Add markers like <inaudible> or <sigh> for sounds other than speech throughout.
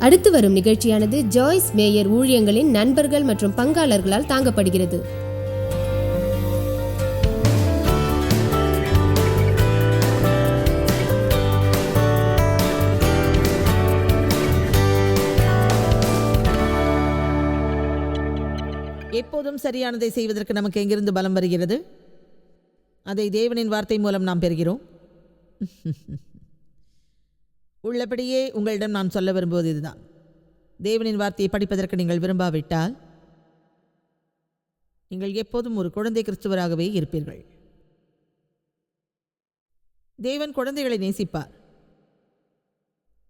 அடுத்து வரும் நிகழ்ச்சியானது ஜாய்ஸ் மேயர் ஊழியங்களின் நண்பர்கள் மற்றும் பங்காளர்களால் தாங்கப்படுகிறது. எப்போதும் சரியானதை செய்வதற்கு நமக்கு எங்கிருந்து பலம் வருகிறது? அதை தேவனின் வார்த்தை மூலம் நாம் பெறுகிறோம். <laughs> உள்ளபடியே உங்களிடம் நான் சொல்ல விரும்புவது இதுதான். தேவனின் வார்த்தையை படிப்பதற்கு நீங்கள் விரும்பாவிட்டால் நீங்கள் எப்போதும் ஒரு குழந்தை கிறிஸ்துவராகவே இருப்பீர்கள். தேவன் குழந்தைகளை நேசிப்பார்.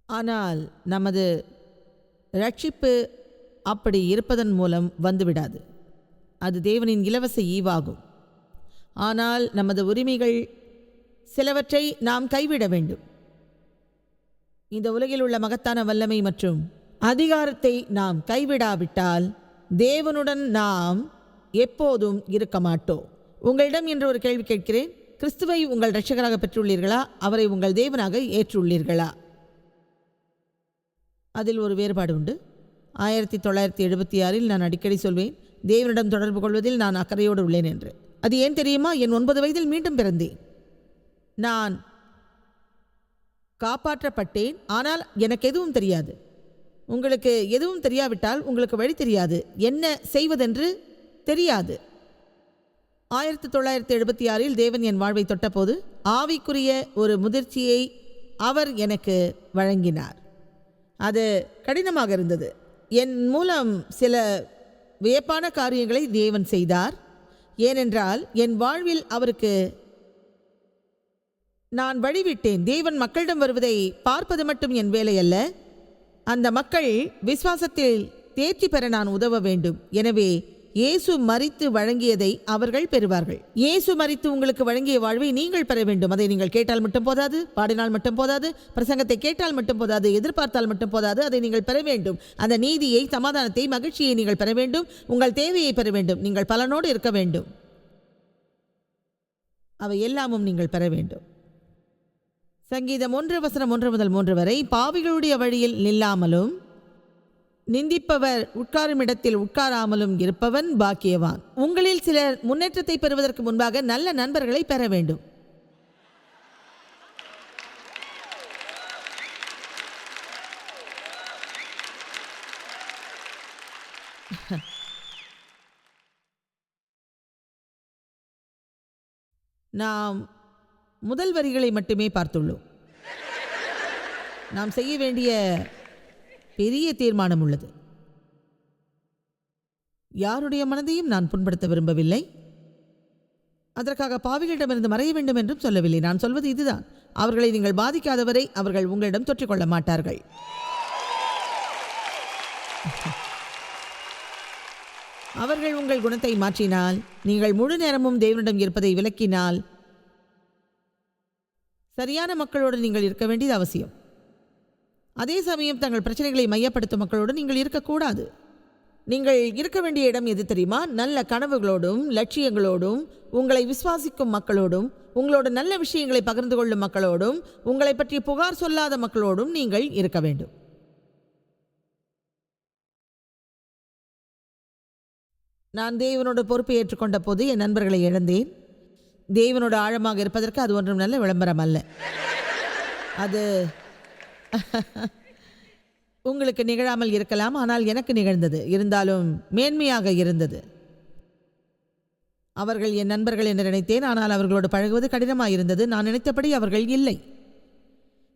ஆனால் நமது ரட்சிப்பு அப்படி இருப்பதன் மூலம் வந்துவிடாது. அது தேவனின் இலவச ஈவாகும். ஆனால் நமது உரிமைகள் சிலவற்றை நாம் கைவிட வேண்டும். இந்த உலகில் உள்ள மகத்தான வல்லமை மற்றும் அதிகாரத்தை நாம் கைவிடாவிட்டால் தேவனுடன் நாம் எப்போதும் இருக்க மாட்டோம். உங்களிடம் என்று ஒரு கேள்வி கேட்கிறேன். கிறிஸ்துவை உங்கள் ரட்சகராக பெற்றுள்ளீர்களா? அவரை உங்கள் தேவனாக ஏற்றுள்ளீர்களா? அதில் ஒரு வேறுபாடு உண்டு. ஆயிரத்தி தொள்ளாயிரத்தி எழுபத்தி ஆறில் நான் அடிக்கடி சொல்வேன் தேவனிடம் தொடர்பு கொள்வதில் நான் அக்கறையோடு உள்ளேன் என்று. அது ஏன் தெரியுமா? என் ஒன்பது வயதில் மீண்டும் பிறந்தேன். நான் காப்பாற்றப்பட்டேன் ஆனால் எனக்கு எதுவும் தெரியாது. உங்களுக்கு எதுவும் தெரியாவிட்டால் உங்களுக்கு வழி தெரியாது. என்ன செய்வதென்று தெரியாது. ஆயிரத்தி தொள்ளாயிரத்தி எழுபத்தி ஆறில் தேவன் என் வாழ்வை தொட்டபோது ஆவிக்குரிய ஒரு முதிர்ச்சியை அவர் எனக்கு வழங்கினார். அது கடினமாக இருந்தது. என் மூலம் சில வியப்பான காரியங்களை தேவன் செய்தார். ஏனென்றால் என் வாழ்வில் அவருக்கு நான் வழிவிட்டேன். தேவன் மக்களிடம் வருவதை பார்ப்பது மட்டும் என் வேலை அல்ல அந்த மக்கள் விசுவாசத்தில் தேர்ச்சி பெற நான் உதவ வேண்டும். எனவே இயேசு மறித்து வழங்கியதை அவர்கள் பெறுவார்கள். இயேசு மறித்து உங்களுக்கு வழங்கிய வாழ்வை நீங்கள் பெற வேண்டும். அதை நீங்கள் கேட்டால் மட்டும் போதாது பாடினால் மட்டும் போதாது பிரசங்கத்தை கேட்டால் மட்டும் போதாது எதிர்பார்த்தால் மட்டும் போதாது அதை நீங்கள் பெற வேண்டும். அந்த நீதியை சமாதானத்தை மகிழ்ச்சியை நீங்கள் பெற வேண்டும். உங்கள் தேவையை பெற வேண்டும். நீங்கள் பலனோடு இருக்க வேண்டும். அவை எல்லாமும் நீங்கள் பெற வேண்டும். சங்கீதம் ஒன்று வசனம் ஒன்று முதல் மூன்று வரை பாவிகளுடைய வழியில் நில்லாமலும் நிந்திப்பவர் உட்காரும் இடத்தில் உட்காராமலும் இருப்பவன் பாக்கியவான். உங்களில் சிலர் முன்னேற்றத்தை பெறுவதற்கு முன்பாக நல்ல நண்பர்களை பெற வேண்டும். <laughs> நாம் முதல் வரிகளை மட்டுமே பார்த்துள்ளோம். நாம் செய்ய வேண்டிய பெரிய தீர்மானம் உள்ளது. யாருடைய மனதையும் நான் புண்படுத்த விரும்பவில்லை. அதற்காக பாவிகளிடமிருந்து மறைய வேண்டும் என்றும் சொல்லவில்லை. நான் சொல்வது இதுதான். அவர்களை நீங்கள் பாதிக்காதவரை அவர்கள் உங்களிடம் தொற்றிக்கொள்ள மாட்டார்கள். அவர்கள் உங்கள் குணத்தை மாற்றினால் நீங்கள் முழு நேரமும் தேவனிடம் இருப்பதை விளக்கினால் சரியான மக்களோடு நீங்கள் இருக்க வேண்டியது அவசியம். அதே சமயம் தங்கள் பிரச்சனைகளை மையப்படுத்தும் மக்களோடு நீங்கள் இருக்கக்கூடாது. நீங்கள் இருக்க வேண்டிய இடம் எது தெரியுமா? நல்ல கனவுகளோடும் லட்சியங்களோடும் உங்களை விசுவாசிக்கும் மக்களோடும் உங்களோட நல்ல விஷயங்களை பகிர்ந்து கொள்ளும் மக்களோடும் உங்களை பற்றி புகார் சொல்லாத மக்களோடும் நீங்கள் இருக்க வேண்டும். நான் தேவனோட பொறுப்பை ஏற்றுக்கொண்ட போது என் நண்பர்களை இழந்தேன். தேவனோட ஆழமாக இருப்பதற்கு அது ஒன்றும் நல்ல விளம்பரம் அல்ல. அது <laughs> உங்களுக்கு நிகழாமல் இருக்கலாம் ஆனால் எனக்கு நிகழ்ந்தது. இருந்தாலும் மேன்மையாக இருந்தது. அவர்கள் என் நண்பர்கள் என்று நினைத்தேன் ஆனால் அவர்களோடு பழகுவது கடினமாக இருந்தது. நான் நினைத்தபடி அவர்கள் இல்லை.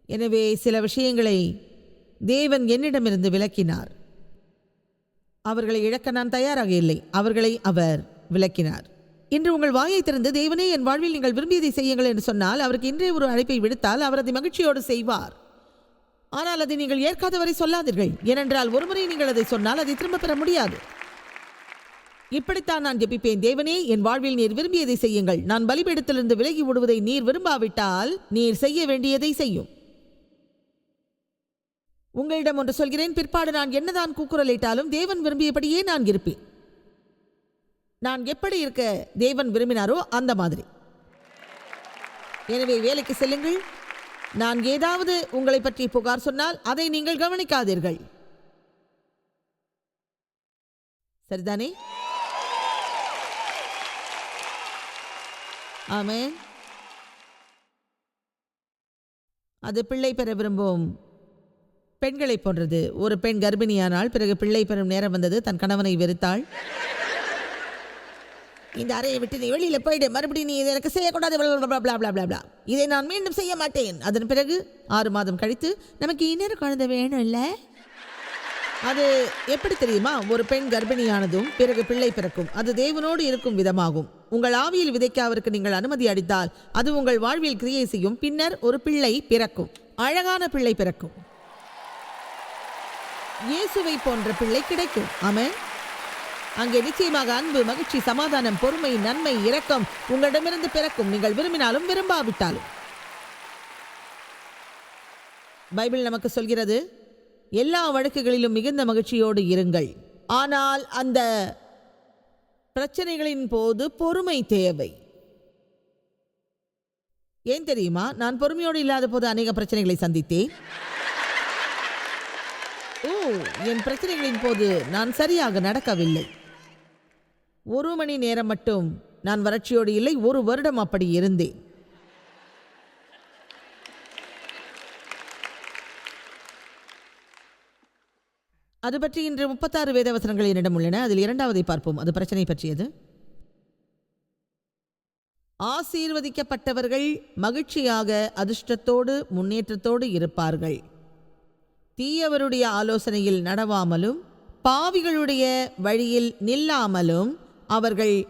எனவே சில விஷயங்களை தேவன் என்னிடமிருந்து விலக்கினார் அவர்களை இழக்க நான் தயாராக இல்லை. அவர்களை அவர் விளக்கினார். இன்று உங்கள் வாயை திறந்து தேவனே என் வாழ்வில் நீங்கள் விரும்பியதை செய்யுங்கள் என்று சொன்னால் அவருக்கு இன்றைய ஒரு அழைப்பை விடுத்தால் அவர் அதை மகிழ்ச்சியோடு செய்வார். ஆனால் அதை நீங்கள் ஏற்காதவரை சொல்லாதீர்கள். ஏனென்றால் ஒருமுறை நீங்கள் அதை சொன்னால் அதை திரும்ப பெற முடியாது. இப்படித்தான் நான் ஜெபிப்பேன். தேவனே என் வாழ்வில் நீர் விரும்பியதை செய்யுங்கள். நான் பலிபீடத்திலிருந்து விலகி விடுவதை நீர் விரும்பாவிட்டால் நீர் செய்ய வேண்டியதை செய்யும். உங்களிடம் ஒன்று சொல்கிறேன். பிற்பாடு நான் என்னதான் கூக்குரலிட்டாலும் தேவன் விரும்பியபடியே நான் இருப்பேன். நான் எப்படி இருக்க தேவன் விரும்பினாரோ அந்த மாதிரி. எனவே வேலைக்கு செல்லுங்கள். நான் ஏதாவது உங்களை பற்றி புகார் சொன்னால் அதை நீங்கள் கவனிக்காதீர்கள். சரிதானே? ஆமே அது பிள்ளை பெற விரும்பும் பெண்களைப் போன்றது. ஒரு பெண் கர்ப்பிணியானால் பிறகு பிள்ளை பெறும் நேரம் வந்தது. தன் கணவனை வெறுத்தாள். இந்த அறையை விட்டு நீ வெளியில் போயிடு. மறுபடியும் நீ இதை எனக்கு செய்யக்கூடாது. இதை நான் மீண்டும் செய்ய மாட்டேன். அதன் பிறகு ஆறு மாதம் கழித்து நமக்கு இன்னொரு குழந்தை வேணும் இல்லை அது எப்படி தெரியுமா? ஒரு பெண் கர்ப்பிணியானதும் பிறகு பிள்ளை பிறக்கும். அது தேவனோடு இருக்கும் விதமாகும். உங்கள் ஆவியில் விதைக்க அவருக்கு நீங்கள் அனுமதி அளித்தால் அது உங்கள் வாழ்வில் கிரியை செய்யும். பின்னர் ஒரு பிள்ளை பிறக்கும். அழகான பிள்ளை பிறக்கும். இயேசுவை போன்ற பிள்ளை கிடைக்கும். ஆமென். அங்கே நிச்சயமாக அன்பு மகிழ்ச்சி சமாதானம் பொறுமை நன்மை இரக்கம் உங்களிடமிருந்து பிறக்கும். நீங்கள் விரும்பினாலும் விரும்பாவிட்டாலும். பைபிள் நமக்கு சொல்கிறது எல்லா வழக்குகளிலும் மிகுந்த மகிழ்ச்சியோடு இருங்கள். ஆனால் அந்த பிரச்சனைகளின் போது பொறுமை தேவை. ஏன் தெரியுமா? நான் பொறுமையோடு இல்லாத போது அநேக பிரச்சனைகளை சந்தித்தேன். ஓ என் பிரச்சனைகளின் போது நான் சரியாக நடக்கவில்லை. ஒரு மணி நேரம் மட்டும். நான் வறட்சியோடு இல்லை ஒரு வருடம் அப்படி இருந்தேன். அது பற்றி இன்று முப்பத்தாறு வேதவசனங்கள் என்னிடம் உள்ளன. அதில் இரண்டாவதை பார்ப்போம். அது பிரச்சனை பற்றியது. ஆசீர்வதிக்கப்பட்டவர்கள் மகிழ்ச்சியாக அதிர்ஷ்டத்தோடு முன்னேற்றத்தோடு இருப்பார்கள். தீயவருடைய ஆலோசனையில் நடவாமலும் பாவிகளுடைய வழியில் நில்லாமலும் அவர்கள்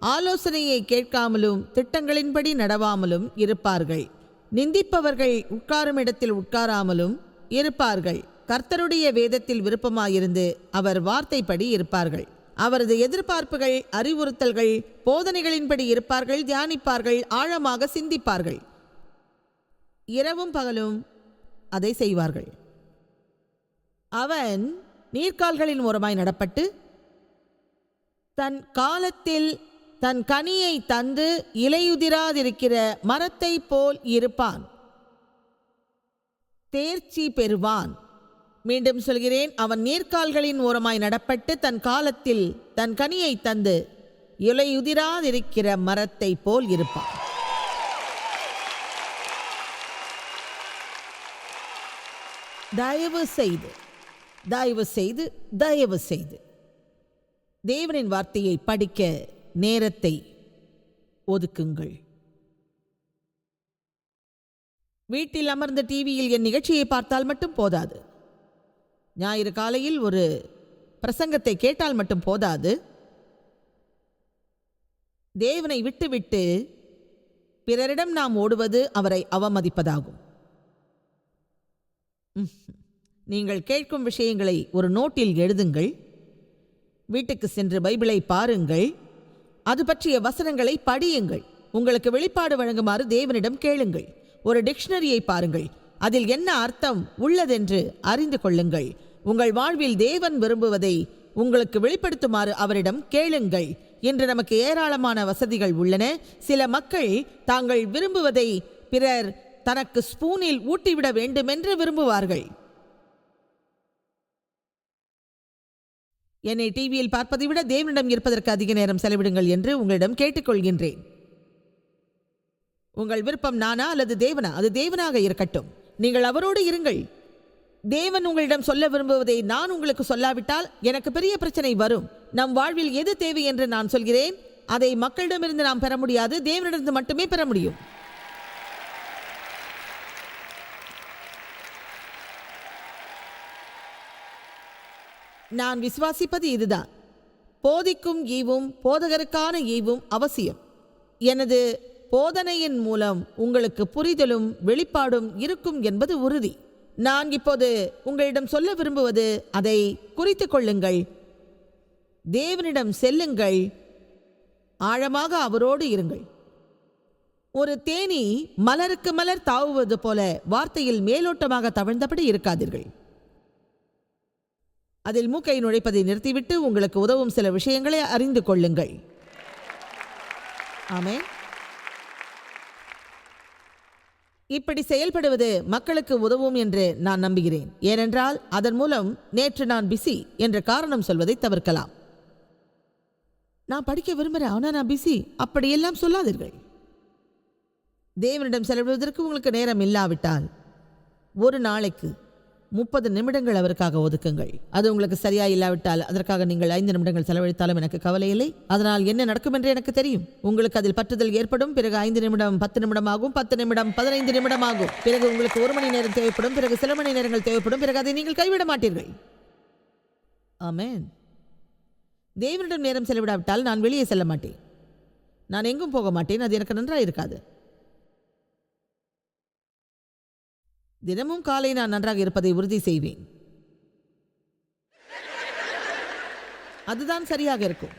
ஆலோசனையை கேட்காமலும் திட்டங்களின்படி நடவாமலும் இருப்பார்கள். நிந்திப்பவர்கள் உட்காரும் இடத்தில் உட்காராமலும் இருப்பார்கள். கர்த்தருடைய வேதத்தில் விருப்பமாயிருந்து அவர் வார்த்தைப்படி இருப்பார்கள். அவரது எதிர்பார்ப்புகள் அறிவுறுத்தல்கள் போதனைகளின்படி இருப்பார்கள் தியானிப்பார்கள் ஆழமாக சிந்திப்பார்கள். இரவும் பகலும் அதை செய்வார்கள். அவன் நீர்க்கால்களின் ஓரமாய் நடப்பட்டு தன் காலத்தில் தன் கனியை தந்து இலையுதிராதிருக்கிற மரத்தை போல் இருப்பான். தேர்ச்சி பெறுவான். மீண்டும் சொல்கிறேன் அவன் நீர்க்கால்களின் ஓரமாய் நடப்பட்டு தன் காலத்தில் தன் கனியை தந்து இலையுதிராதிருக்கிற மரத்தை போல் இருப்பான். தயவு செய்து தயவு செய்து தயவு செய்து. தேவனின் வார்த்தையை படிக்க நேரத்தை ஒதுக்குங்கள். வீட்டில் அமர்ந்த டிவியில் என் நிகழ்ச்சியை பார்த்தால் மட்டும் போதாது. ஞாயிறு காலையில் ஒரு பிரசங்கத்தை கேட்டால் மட்டும் போதாது. தேவனை விட்டுவிட்டு பிறரிடம் நாம் ஓடுவது அவரை அவமதிப்பதாகும். நீங்கள் கேட்கும் விஷயங்களை ஒரு நோட்டில் எழுதுங்கள். வீட்டுக்கு சென்று பைபிளை பாருங்கள். அது பற்றிய வசனங்களை படியுங்கள். உங்களுக்கு வெளிப்பாடு வழங்குமாறு தேவனிடம் கேளுங்கள். ஒரு டிக்ஷனரியை பாருங்கள். அதில் என்ன அர்த்தம் உள்ளதென்று அறிந்து கொள்ளுங்கள். உங்கள் வாழ்வில் தேவன் விரும்புவதை உங்களுக்கு வெளிப்படுத்துமாறு அவரிடம் கேளுங்கள். என்று நமக்கு ஏராளமான வசதிகள் உள்ளன. சில மக்கள் தாங்கள் விரும்புவதை பிறர் தனக்கு ஸ்பூனில் ஊட்டிவிட வேண்டுமென்று விரும்புவார்கள். என்னை டிவியில் பார்ப்பதை விட தேவனிடம் இருப்பதற்கு அதிக நேரம் செலவிடுங்கள் என்று உங்களிடம் கேட்டுக்கொள்கின்றேன். உங்கள் விருப்பம் நானா அல்லது தேவனா? அது தேவனாக இருக்கட்டும். நீங்கள் அவரோடு இருங்கள். தேவன் உங்களிடம் சொல்ல விரும்புவதை நான் உங்களுக்கு சொல்லாவிட்டால் எனக்கு பெரிய பிரச்சனை வரும். நம் வாழ்வில் எது தேவை என்று நான் சொல்கிறேன். அதை மக்களிடமிருந்து நாம் பெற முடியாது. தேவனிடமிருந்து மட்டுமே பெற முடியும். நான் விசுவாசிப்பது இதுதான். போதிக்கும் ஈவும் போதகருக்கான ஈவும் அவசியம். எனது போதனையின் மூலம் உங்களுக்கு புரிதலும் வெளிப்பாடும் இருக்கும் என்பது உறுதி. நான் இப்போது உங்களிடம் சொல்ல விரும்புவது அதை குறித்து கொள்ளுங்கள். தேவனிடம் செல்லுங்கள். ஆழமாக அவரோடு இருங்கள். ஒரு தேனி மலருக்கு மலர் தாவுவது போல வார்த்தையில் மேலோட்டமாக தவழ்ந்தபடி இருக்காதீர்கள். அதில் மூக்கை நுழைப்பதை நிறுத்திவிட்டு உங்களுக்கு உதவும் சில விஷயங்களை அறிந்து கொள்ளுங்கள். ஆமே இப்படி செயல்படுவது மக்களுக்கு உதவும் என்று நான் நம்புகிறேன். ஏனென்றால் அதன் மூலம் நேற்று நான் பிஸி என்ற காரணம் சொல்வதை தவிர்க்கலாம். நான் படிக்க விரும்புகிறேன் ஆனால் நான் பிஸி அப்படியெல்லாம் சொல்லாதீர்கள். தேவனிடம் செலவிடுவதற்கு உங்களுக்கு நேரம் இல்லாவிட்டால் ஒரு நாளைக்கு முப்பது நிமிடங்கள் அவருக்காக ஒதுக்குங்கள். அது உங்களுக்கு சரியா இல்லாவிட்டால் அதற்காக நீங்கள் ஐந்து நிமிடங்கள் செலவழித்தாலும் எனக்கு கவலை இல்லை. அதனால் என்ன நடக்கும் என்று எனக்கு தெரியும். உங்களுக்கு அதில் பற்றுதல் ஏற்படும். பிறகு ஐந்து நிமிடம் பத்து நிமிடம் ஆகும். பத்து நிமிடம் பதினைந்து நிமிடம் ஆகும். பிறகு உங்களுக்கு ஒரு மணி நேரம் தேவைப்படும். பிறகு சில மணி நேரங்கள் தேவைப்படும். பிறகு அதை நீங்கள் கைவிட மாட்டீர்கள். ஆமேன். தேவனிடம் நேரம் செலவிடாவிட்டால் நான் வெளியே செல்ல மாட்டேன். நான் எங்கும் போக மாட்டேன். அது எனக்கு நன்றாக இருக்காது தினமும் காலை நான் நன்றாக இருப்பதை உறுதி செய்வேன். அதுதான் சரியாக இருக்கும்.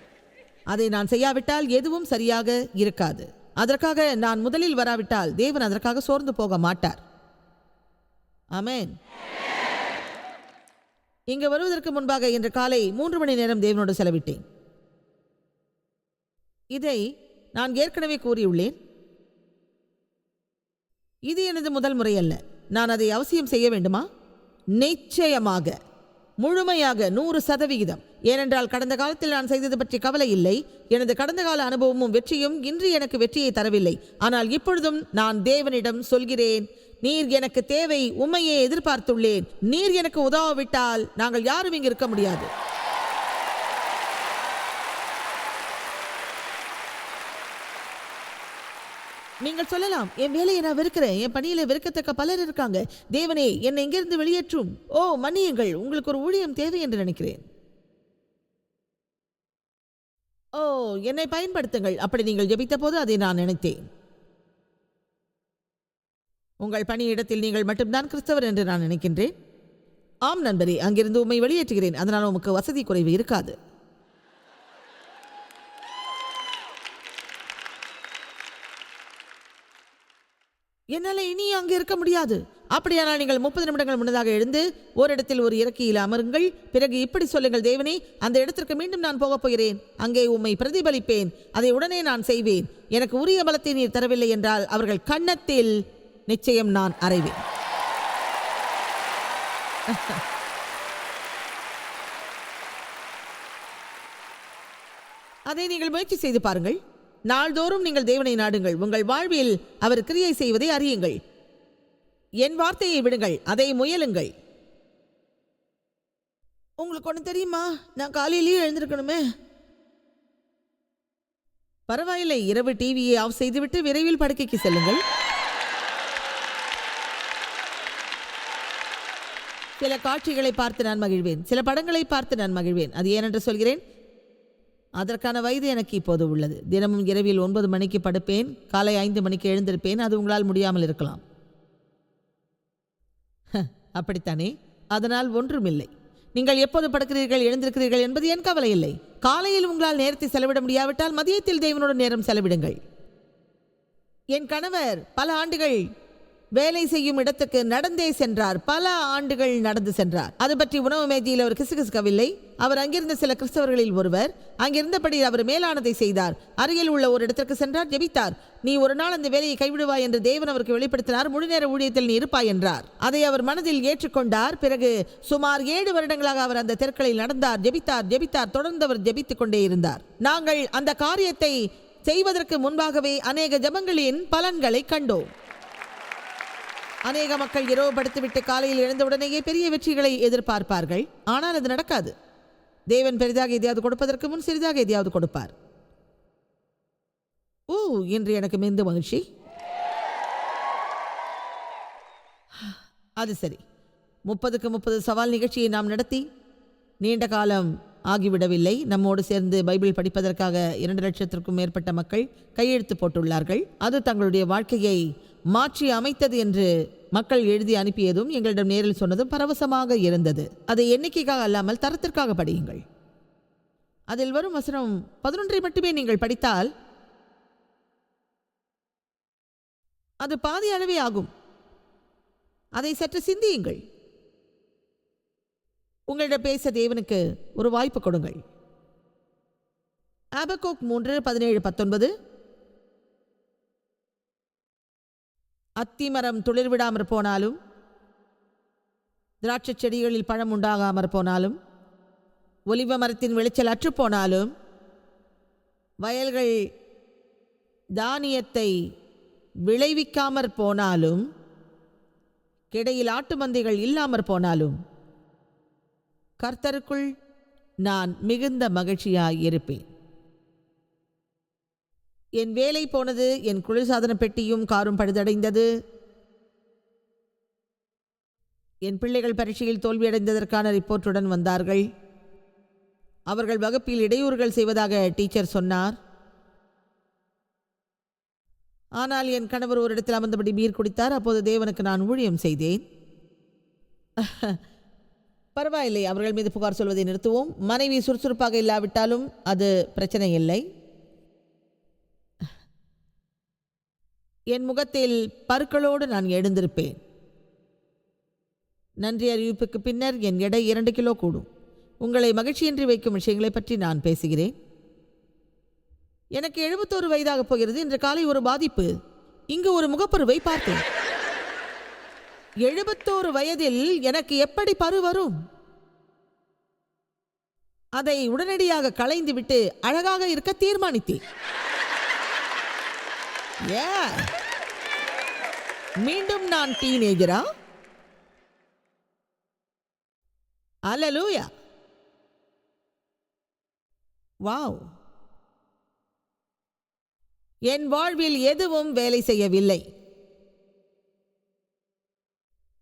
அதை நான் செய்யாவிட்டால் எதுவும் சரியாக இருக்காது. அதற்காக நான் முதலில் வராவிட்டால் தேவன் அதற்காக சோர்ந்து போக மாட்டார். ஆமேன். இங்கு வருவதற்கு முன்பாக இன்று காலை மூன்று மணி நேரம் தேவனோடு செலவிட்டேன். இதை நான் ஏற்கனவே கூறியுள்ளேன். இது எனது முதல் முறை அல்ல. நான் அதை அவசியம் செய்ய வேண்டுமா? நிச்சயமாக. முழுமையாக நூறு சதவிகிதம். ஏனென்றால் கடந்த காலத்தில் நான் செய்தது பற்றி கவலை இல்லை. எனது கடந்த கால அனுபவமும் வெற்றியும் இன்று எனக்கு வெற்றியை தரவில்லை. ஆனால் இப்பொழுதும் நான் தேவனிடம் சொல்கிறேன் நீர் எனக்கு தேவை உண்மையே எதிர்பார்த்துள்ளேன். நீர் எனக்கு உதவாவிட்டால் நாங்கள் யாரும் இங்கு இருக்க முடியாது. நீங்கள் சொல்லலாம் என் வேலையை நான் வெறுக்கிறேன். என் பணியில வெறுக்கத்தக்க பலர் இருக்காங்க. தேவனே என்னை எங்கிருந்து வெளியேற்றும். ஓ மன்னியுங்கள். உங்களுக்கு ஒரு ஊழியம் தேவை என்று நினைக்கிறேன். ஓ என்னை பயன்படுத்துங்கள். அப்படி நீங்கள் ஜெபித்த போது அதை நான் நினைத்தேன். உங்கள் பணியிடத்தில் நீங்கள் மட்டும்தான் கிறிஸ்தவர் என்று நான் நினைக்கின்றேன். ஆம் நண்பரே அங்கிருந்து உம்மை வெளியேற்றுகிறேன். அதனால் உமக்கு வசதி குறைவு இருக்காது. என்னால் இனி அங்கே இருக்க முடியாது. அப்படியானால் நீங்கள் முப்பது நிமிடங்கள் முன்னதாக எழுந்து ஓரிடத்தில் ஒரு இறக்கியில் அமருங்கள். பிறகு இப்படி சொல்லுங்கள் தேவனே அந்த இடத்திற்கு மீண்டும் நான் போகப் போகிறேன். அங்கே உம்மை பிரதிபலிப்பேன். அதை உடனே நான் செய்வேன். எனக்கு உரிய பலத்தை நீர் தரவில்லை என்றால் அவர்கள் கன்னத்தில் நிச்சயம் நான் அறைவேன். அதை நீங்கள் முயற்சி செய்து பாருங்கள். நாள்தோறும் நீங்கள் தேவனை நாடுங்கள். உங்கள் வாழ்வில் அவர் கிரியை செய்வதை அறியுங்கள். என் வார்த்தையை விடுங்கள் அதை முயலுங்கள். உங்களுக்கு ஒன்று தெரியுமா? நான் காலையிலேயே எழுந்திருக்கணுமே. பரவாயில்லை இரவு டிவியை ஆஃப் செய்துவிட்டு விரைவில் படுக்கைக்கு செல்லுங்கள். சில காட்சிகளை பார்த்து நான் மகிழ்வேன். சில படங்களை பார்த்து நான் மகிழ்வேன். அது ஏனென்று சொல்கிறேன்? அதற்கான வயது எனக்கு இப்போது உள்ளது. தினமும் இரவில் ஒன்பது மணிக்கு படுப்பேன் காலை ஐந்து மணிக்கு எழுந்திருப்பேன் அது உங்களால் முடியாமல் இருக்கலாம். ஹ, அப்படித்தானே? அதனால் ஒன்றுமில்லை. நீங்கள் எப்போது படுக்கிறீர்கள் எழுந்திருக்கிறீர்கள் என்பது என் கவலை இல்லை. காலையில் உங்களால் நேரத்தை செலவிட முடியாவிட்டால் மதியத்தில் தேவனோட நேரம் செலவிடுங்கள். என் கணவர் பல ஆண்டுகள் வேலை செய்யும் இடத்துக்கு நடந்தே சென்றார். பல ஆண்டுகள் நடந்து சென்றார். அது பற்றி உணவு மேஜையில் அவர் கிசுகிசுக்கவில்லை. அவர் அங்கிருந்த சில கிறிஸ்தவர்களில் ஒருவர் அங்கிருந்தபடி அவர் மேலானதை செய்தார். அருகில் உள்ள ஒரு இடத்திற்கு சென்றார் ஜெபித்தார். நீ ஒரு நாள் அந்த வேலையை கைவிடுவாய் என்று தேவன் அவருக்கு வெளிப்படுத்தினார். முழு நேர ஊழியத்தில் நீ இருப்பாய் என்றார். அதை அவர் மனதில் ஏற்றுக்கொண்டார். பிறகு சுமார் ஏழு வருடங்களாக அவர் அந்த தெற்களில் நடந்தார் ஜெபித்தார் ஜெபித்தார். தொடர்ந்து அவர் ஜெபித்துக் கொண்டே இருந்தார். நாங்கள் அந்த காரியத்தை செய்வதற்கு முன்பாகவே அநேக ஜெபங்களின் பலன்களை கண்டோம். அநேக மக்கள் இரவு படுத்துவிட்டு காலையில் எழுந்தவுடனேயே பெரிய வெற்றிகளை எதிர்பார்ப்பார்கள். ஆனால் அது நடக்காது. தேவன் பெரிதாக எதையாவது கொடுப்பதற்கு முன் சிறிதாக எதையாவது கொடுப்பார். ஓ இன்று எனக்கு மிகுந்த மகிழ்ச்சி. அது சரி. முப்பதுக்கு முப்பது சவால் நிகழ்ச்சியை நாம் நடத்தி நீண்ட காலம் ஆகிவிடவில்லை. நம்மோடு சேர்ந்து பைபிள் படிப்பதற்காக இரண்டு லட்சத்திற்கும் மேற்பட்ட மக்கள் கையெழுத்து போட்டுள்ளார்கள். அது தங்களுடைய வாழ்க்கையை மாற்றி அமைத்தது என்று மக்கள் எழுதி அனுப்பியதும் எங்களிடம் நேரில் சொன்னதும் பரவசமாக இருந்தது. அதை எண்ணிக்கைக்காக அல்லாமல் தரத்திற்காக படியுங்கள். அதில் வரும் வசனம் பதினொன்றை மட்டுமே நீங்கள் படித்தால் அது பாதி அளவே ஆகும். அதை சற்று சிந்தியுங்கள். உங்களிடம் பேச தேவனுக்கு ஒரு வாய்ப்பு கொடுங்கள். ஆபகோக் மூன்று பதினேழு பத்தொன்பது. அத்திமரம் துளிர்விடாமற் போனாலும் திராட்சை செடிகளில் பழம் உண்டாகாமற் போனாலும் ஒலிவ மரத்தின் விளைச்சல் அற்றுப் போனாலும் வயல்கள் தானியத்தை விளைவிக்காமற் போனாலும் கிடையில் ஆட்டு மந்தைகள் இல்லாமற் போனாலும் கர்த்தருக்குள் நான் மிகுந்த மகிழ்ச்சியாய் இருப்பேன். என் வேலை போனது என் குளிர்சாதன பெட்டியும் காரும் பழுதடைந்தது. என் பிள்ளைகள் பரீட்சையில் தோல்வியடைந்ததற்கான ரிப்போர்ட்டுடன் வந்தார்கள். அவர்கள் வகுப்பில் இடையூறுகள் செய்வதாக டீச்சர் சொன்னார். ஆனால் என் கணவர் ஒரு இடத்தில் அமர்ந்தபடி பீர் குடித்தார் அப்போது தேவனுக்கு நான் ஊழியம் செய்தேன். <laughs> பரவாயில்லை அவர்கள் மீது புகார் சொல்வதை நிறுத்துவோம். மனைவி சுறுசுறுப்பாக இல்லாவிட்டாலும் அது பிரச்சனை இல்லை என் முகத்தில் பருக்களோடு நான் எழுந்திருப்பேன். நன்றி அறிவிப்புக்கு பின்னர் என் எடை இரண்டு கிலோ கூடும். உங்களை மகிழ்ச்சியின்றி வைக்கும் விஷயங்களை பற்றி நான் பேசுகிறேன். எனக்கு எழுபத்தோரு வயதாக போகிறது. இன்று காலை ஒரு பாதிப்பு. இங்கு ஒரு முகப்பருவை பார்த்தேன். எழுபத்தோரு வயதில் எனக்கு எப்படி பரு வரும்? அதை உடனடியாக களைந்துவிட்டு அழகாக இருக்க தீர்மானித்தேன். ஏன்? மீண்டும் நான் டீனேஜரா அலலூயா வாவ் என் வாழ்வில் எதுவும் வேலை செய்யவில்லை.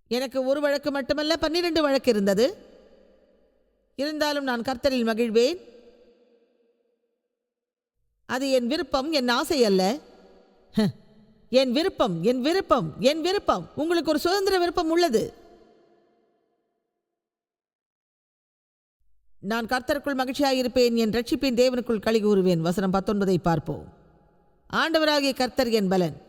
எனக்கு ஒரு வழக்கு மட்டுமல்ல பன்னிரண்டு வழக்கு இருந்தது. இருந்தாலும் நான் கர்த்தரில் மகிழ்வேன். அது என் விருப்பம் என் ஆசை அல்ல. என் விருப்பம் என் விருப்பம் என் விருப்பம். உங்களுக்கு ஒரு சுதந்திர விருப்பம் உள்ளது. நான் கர்த்தருக்குள் மகிழ்ச்சியாக இருப்பேன் என் ரட்சிப்பின் தேவனுக்குள் களி கூறுவேன் வசனம் பத்தொன்பதை பார்ப்போம். ஆண்டவராகிய கர்த்தர் என் பலன்.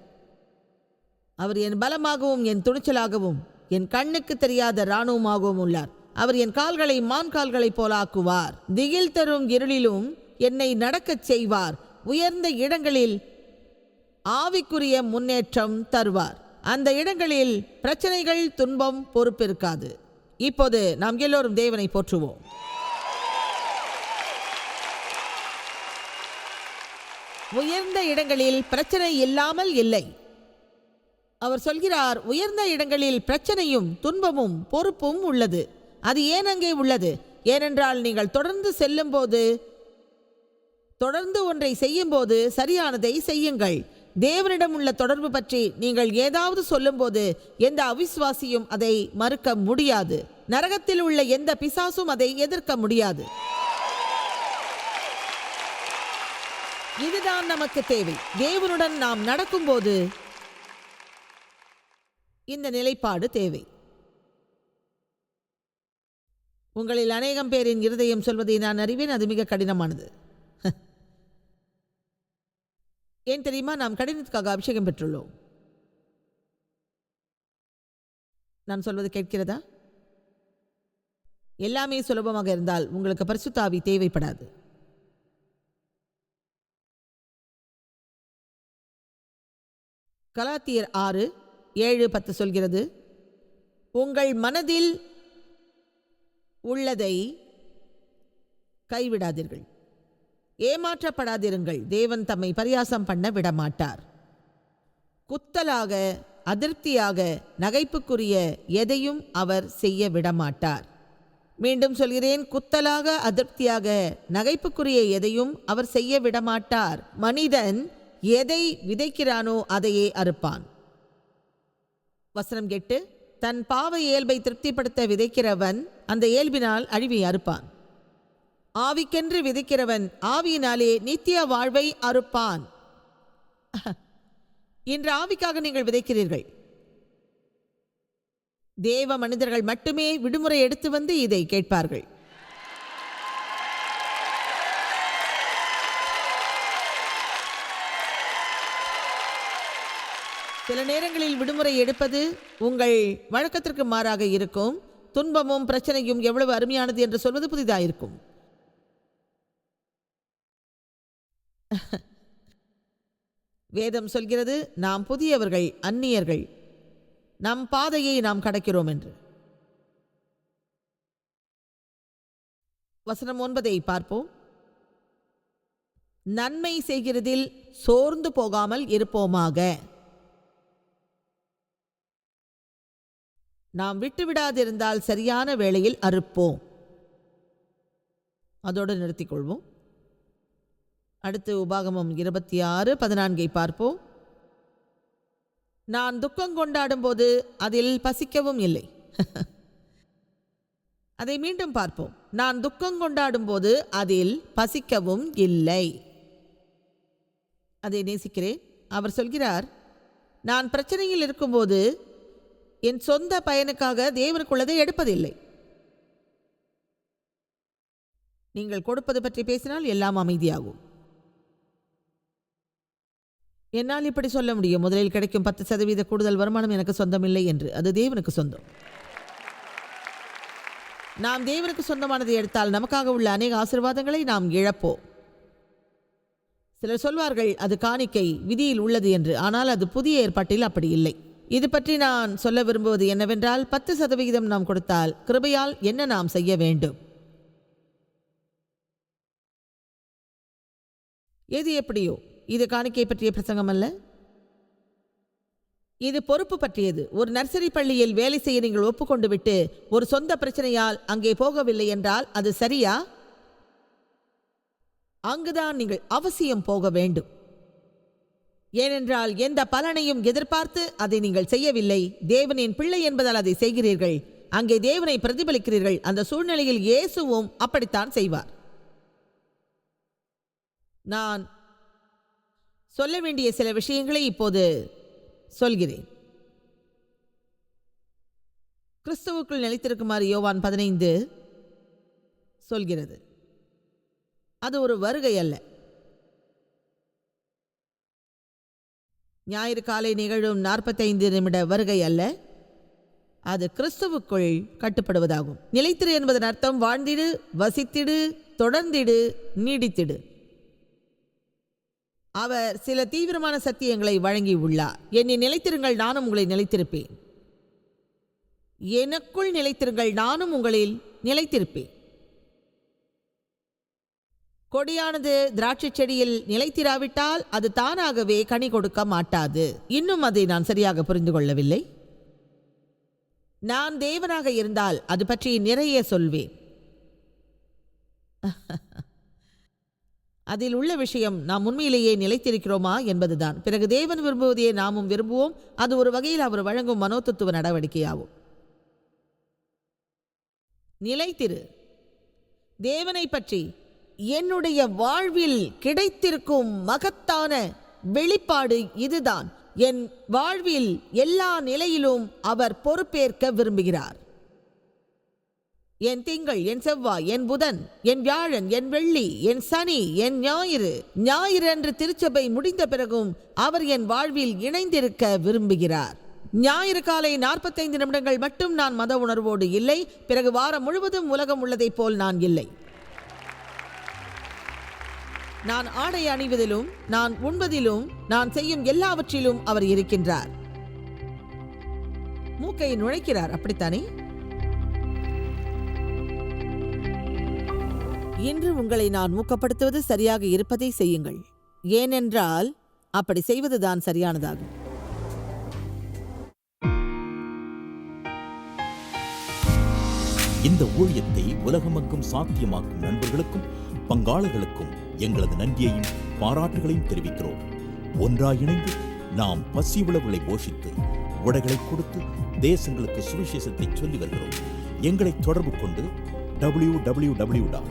அவர் என் பலமாகவும் என் துணிச்சலாகவும் என் கண்ணுக்கு தெரியாத இராணுவமாகவும் உள்ளார். அவர் என் கால்களை மான் கால்களைப் போல ஆக்குவார். திகில் தரும் இருளிலும் என்னை நடக்கச் செய்வார். உயர்ந்த இடங்களில் ஆவிக்குரிய முன்னேற்றம் தருவார். அந்த இடங்களில் பிரச்சனைகள் துன்பம் பொறுப்பிருக்காது. இப்போது நாம் எல்லோரும் தேவனை போற்றுவோம். உயர்ந்த இடங்களில் பிரச்சனை இல்லாமல் இல்லை. அவர் சொல்கிறார் உயர்ந்த இடங்களில் பிரச்சனையும் துன்பமும் பொறுப்பும் உள்ளது. அது ஏன் அங்கே உள்ளது? ஏனென்றால் நீங்கள் தொடர்ந்து செல்லும்போது தொடர்ந்து ஒன்றை செய்யும்போது சரியானதை செய்யுங்கள். தேவனிடம் உள்ள தொடர்பு பற்றி நீங்கள் ஏதாவது சொல்லும்போது எந்த அவிஸ்வாசியும் அதை மறுக்க முடியாது. நரகத்தில் உள்ள எந்த பிசாசும் அதை எதிர்க்க முடியாது. இதுதான் நமக்கு தேவை. தேவனுடன் நாம் நடக்கும்போது இந்த நிலைப்பாடு தேவை. உங்களில் அநேகம் பேரின் இருதயம் சொல்வதை நான் அறிவேன். அது மிக கடினமானது. ஏன் தெரியுமா? நாம் கடினத்துக்காக அபிஷேகம் பெற்றுள்ளோம். நான் சொல்வது கேட்கிறதா? எல்லாமே சுலபமாக இருந்தால் உங்களுக்கு பரிசுத்தாவி தேவைப்படாது. கலாத்தியர் ஆறு ஏழு பத்து சொல்கிறது உங்கள் மனதில் உள்ளதை கைவிடாதீர்கள். ஏமாற்றப்படாதிருங்கள். தேவன் தம்மை பரியாசம் பண்ண விடமாட்டார். குத்தலாக அதிருப்தியாக நகைப்புக்குரிய எதையும் அவர் செய்ய விடமாட்டார். மீண்டும் சொல்கிறேன் குத்தலாக அதிருப்தியாக நகைப்புக்குரிய எதையும் அவர் செய்ய விடமாட்டார். மனிதன் எதை விதைக்கிறானோ அதையே அறுப்பான். வசனம் கெட்டு தன் பாவ இயல்பை திருப்திப்படுத்த விதைக்கிறவன் அந்த இயல்பினால் அழிவை அறுப்பான். ஆவிக்கென்று விதைக்கிறவன் ஆவியினாலே நித்திய வாழ்வை அறுப்பான். இன்று ஆவிக்காக நீங்கள் விதைக்கிறீர்கள். தேவ மனிதர்கள் மட்டுமே விடுமுறை எடுத்து வந்து இதை கேட்பார்கள். சில நேரங்களில் விடுமுறை எடுப்பது உங்கள் வழக்கத்திற்கு மாறாக இருக்கும். துன்பமும் பிரச்சனையும் எவ்வளவு அருமையானது என்று சொல்வது புதிதாயிருக்கும். <laughs> வேதம் சொல்கிறது நாம் புதியவர்கள் அந்நியர்கள். நம் பாதையை நாம் கடக்கிறோம் என்று. வசனம் ஒன்பதை பார்ப்போம். நன்மை செய்கிறதில் சோர்ந்து போகாமல் இருப்போமாக. நாம் விட்டுவிடாதிருந்தால் சரியான வேளையில் அறுப்போம். அதோடு நிறுத்திக் கொள்வோம் அடுத்து உபாகமம் இருபத்தி ஆறு பதினான்கை பார்ப்போம். நான் துக்கம் கொண்டாடும்போது அதில் பசிக்கவும் இல்லை. <laughs> அதை மீண்டும் பார்ப்போம். நான் துக்கம் கொண்டாடும்போது அதில் பசிக்கவும் இல்லை. அதை நேசிக்கிறேன். அவர் சொல்கிறார் நான் பிரச்சனையில் இருக்கும்போது என் சொந்த பயனுக்காக தேவனுக்குள்ளதை எடுப்பதில்லை. நீங்கள் கொடுப்பது பற்றி பேசினால் எல்லாம் அமைதியாகும். என்னால் இப்படி சொல்ல முடியும். முதலில் கிடைக்கும் பத்து சதவீத கூடுதல் வருமானம் எனக்கு சொந்தமில்லை என்று. அது தேவனுக்கு சொந்தம். நாம் தேவனுக்கு சொந்தமானதை எடுத்தால் நமக்காக உள்ள அநேக ஆசீர்வாதங்களை நாம் இழப்போம். சிலர் சொல்வார்கள் அது காணிக்கை விதியில் உள்ளது என்று. ஆனால் அது புதிய ஏற்பாட்டில் அப்படி இல்லை. இது பற்றி நான் சொல்ல விரும்புவது என்னவென்றால் பத்து சதவிகிதம் நாம் கொடுத்தால் கிருபையால் என்ன நாம் செய்ய வேண்டும்? எது எப்படியோ இது காணிக்கை பற்றிய பிரசங்கம் அல்ல? இது பொறுப்பு பற்றியது. ஒரு நர்சரி பள்ளியில் வேலை செய்ய நீங்கள் ஒப்புக்கொண்டு விட்டு ஒரு சொந்த பிரச்சனையால் அங்கே போகவில்லை என்றால் அது சரியா? அங்குதான் நீங்கள் அவசியம் போக வேண்டும். ஏனென்றால் எந்த பலனையும் எதிர்பார்த்து அதை நீங்கள் செய்யவில்லை. தேவனின் பிள்ளை என்பதால் அதை செய்கிறீர்கள். அங்கே தேவனை பிரதிபலிக்கிறீர்கள். அந்த சூழ்நிலையில் இயேசுவும் அப்படித்தான் செய்வார். நான் சொல்ல வேண்டிய சில விஷயங்களை இப்போது சொல்கிறேன். கிறிஸ்துவுக்குள் நிலைத்திருக்குமாறு யோவான் பதினைந்து சொல்கிறது. அது ஒரு வருகை அல்ல. ஞாயிறு காலை நிகழும் நாற்பத்தைந்து நிமிட வருகை அல்ல. அது கிறிஸ்துவுக்குள் கட்டுப்படுவதாகும். நிலைத்திரு என்பதன் அர்த்தம் வாழ்ந்திடு வசித்திடு தொடர்ந்திடு நீடித்திடு. அவர் சில தீவிரமான சத்தியங்களை வழங்கியுள்ளார். என்னை நிலைத்திருங்கள் நானும் உங்களை நிலைத்திருப்பேன். எனக்குள் நிலைத்திருங்கள் நானும் உங்களில் நிலைத்திருப்பேன். கொடியானது திராட்சை செடியில் நிலைத்திராவிட்டால் அது தானாகவே கனி கொடுக்க மாட்டாது. இன்னும் அதை நான் சரியாக புரிந்து கொள்ளவில்லை. நான் தேவனாக இருந்தால் அது பற்றி நிறைய சொல்வேன். <laughs> அதில் உள்ள விஷயம் நாம் உண்மையிலேயே நிலைத்திருக்கிறோமா என்பதுதான். பிறகு தேவன் விரும்புவதையே நாமும் விரும்புவோம். அது ஒரு வகையில் அவர் வழங்கும் மனோதத்துவ நடவடிக்கையாகும். நிலைத்திரு. தேவனை பற்றி என்னுடைய வாழ்வில் கிடைத்திருக்கும் மகத்தான வெளிப்பாடு இதுதான். என் வாழ்வில் எல்லா நிலையிலும் அவர் பொறுப்பேற்க விரும்புகிறார். என் திங்கள் என் செவ்வாய் என் புதன் என் வியாழன் என் வெள்ளி என் சனி என் ஞாயிறு. ஞாயிறு என்று திருச்சபை முடிந்த பிறகும் அவர் என் வாழ்வில் இணைந்திருக்க விரும்புகிறார். ஞாயிறு காலை நாற்பத்தைந்து நிமிடங்கள் மட்டும் நான் மத உணர்வோடு இல்லை. பிறகு வாரம் முழுவதும் உலகம் உள்ளதைப் போல் நான் இல்லை. நான் ஆடை அணிவதிலும் நான் உண்பதிலும் நான் செய்யும் எல்லாவற்றிலும் அவர் இருக்கின்றார். மூக்கை நுழைக்கிறார். அப்படித்தானே? இன்று உங்களை நான் ஊக்கப்படுத்துவது சரியாக இருப்பதை செய்யுங்கள். ஏனென்றால் அப்படி செய்வதுதான் சரியானதாகும். இந்த ஊழியத்தை உலகமக்கும் சாத்தியமாக்கும் நண்பர்களுக்கும் பங்காளர்களுக்கும் எங்களது நன்றியையும் பாராட்டுகளையும் தெரிவிக்கிறோம். ஒன்றாக இணைந்து நாம் பசி உழவுகளை போஷித்து உடைகளை கொடுத்து தேசங்களுக்கு சுவிசேஷத்தை சொல்லி வருகிறோம். எங்களை தொடர்பு கொண்டு W W W dot